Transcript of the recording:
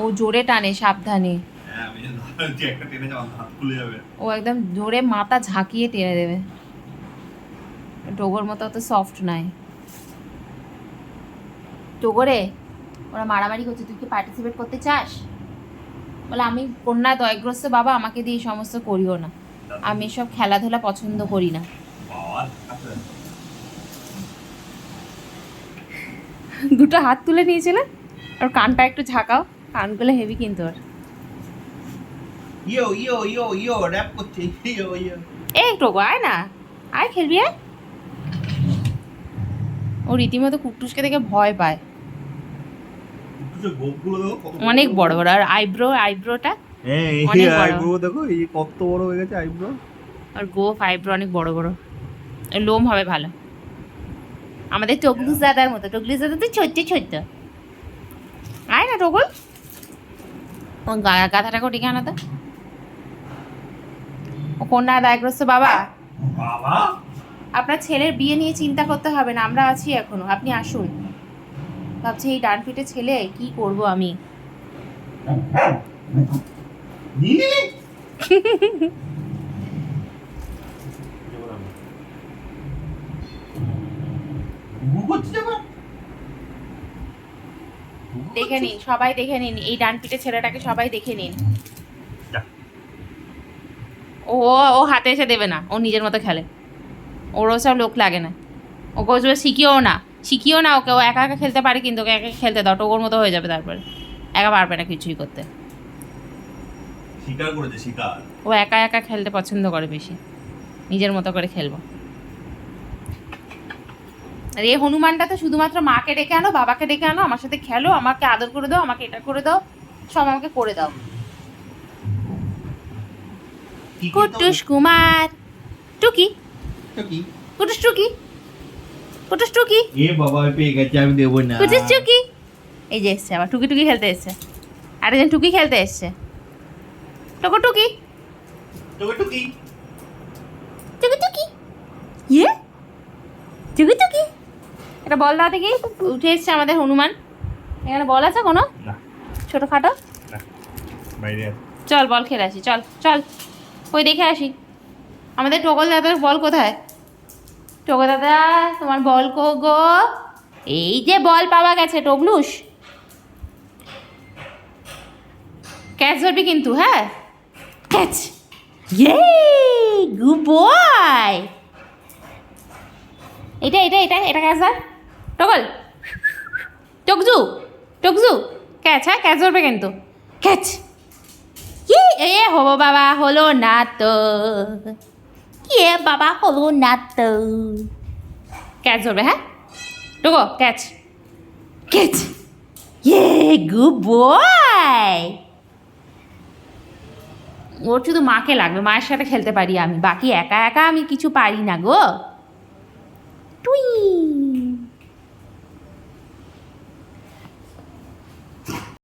ও জোরে টানে সাবধানে। হ্যাঁ ও একদম জোরে মাথা ঝাঁকিয়ে টেনে দেবে। টোগর মতো অত সফট নয়। টোগরে ওরা মারামারি করছে তুই কি পার্টিসিপেট করতে চাস? বলে আমি কন্যা দয়গ্রস্ত বাবা আমাকে দিয়ে এই সমস্ত করিও না। আমি এসব খেলাধুলা পছন্দ করি না। দুটো হাত তুলে নিয়েছিলে আর কানটা একটু ঝাঁকাও। কানগুলো হেভি কিন্তু ওর। ইয়ো ইয়ো ইয়ো ইয়ো র‍্যাপ করছে ইয়ো ইয়ো। এই টোগো আয় না। আয় খেলবি আয়। ও রীতিমতো কুট্টুসকে দেখে ভয় পায়। একটু অনেক বড় বড় আর আইব্রো আইব্রোটা হ্যাঁ এই অনেক বড়। আইব্রো দেখো এই কত বড় হয়ে গেছে আইব্রো আর গোফ আইব্রো অনেক বড় বড়। লোম হবে ভালো। আমাদের টগলুস দাদার মতো টগলুস দাদা তো ছোট্ট ছোট্ট। আয় না টগল। ও গা- গাধাটাকে ডেকে তো ও কন্যা দায়গ্রস্ত বাবা? বাবা? আপনার ছেলের বিয়ে নিয়ে চিন্তা করতে হবে না আমরা আছি এখনও আপনি আসুন। ভাবছি এই ডান পিটে ছেলে কি করব আমি? নিয়ে দেখে নিন সবাই দেখে নিন এই ডান পিটে ছেলেটাকে সবাই দেখে নিন। ও ও হাতে এসে দেবে না ও নিজের মতো খেলে। ওর সব লোক লাগে না। ওকে ওসব শিখিও না শিখিও না ওকে ও একা একা খেলতে পারে কিন্তু ওকে একা একা খেলতে দাও টোকোর মতো হয়ে যাবে তারপরে। একা পারবে না কিছুই করতে। শিকার করেছে শিকার। ও একা একা খেলতে পছন্দ করে বেশি নিজের মতো করে খেলব। আর এই হনুমানটা তো শুধুমাত্র মাকে ডেকে আনো বাবাকে ডেকে আনো আমার সাথে খেলো আমাকে আদর করে দাও আমাকে এটা করে দাও সব আমাকে করে দাও। কুটুস কুমার। টুকি? তো কুটুস টুকি? কুটুস টুকি? এ বাবা পেয়ে গেছে আমি দেবো না। কুটুস টুকি? এই যে এসছে আবার টুকি টুকি খেলতে এসছে। আরেকজন টুকি খেলতে এসছে। টুকু টুকি? তোকে একটু কি টুকি টুকি? ইয়ে? টুকি টুকি? এটা বল দাও দেখি। উঠে এসছে আমাদের হনুমান। এখানে বল আছে কোনো? না। ছোটোখাটো। চল বল খেলে আসি চল চল। ওই দেখে আসি। আমাদের টোগল দাদার বল কোথায়? টোগল দাদা তোমার বল কো গো? এই যে বল পাওয়া গেছে টগলুস। ক্যাচ ধরবি কিন্তু হ্যাঁ? ক্যাচ ইয়ে গুড বয় এটা এটা এটা এটা ক্যাচ ধর। টগল। টকজু টকজু ক্যাচ হ্যাঁ ক্যাচ ধরবে কিন্তু। ক্যাচ। কি? এ হব বাবা, হলো না তো। কি এ বাবা, হলো না তো। ক্যাচ ধরবে হ্যাঁ? টুকো ক্যাচ। ক্যাচ। ইয়ে গুড বয়। ওর শুধু মাকে লাগবে, মায়ের সাথে খেলতে পারি আমি। বাকি একা একা আমি কিছু পারি না গো।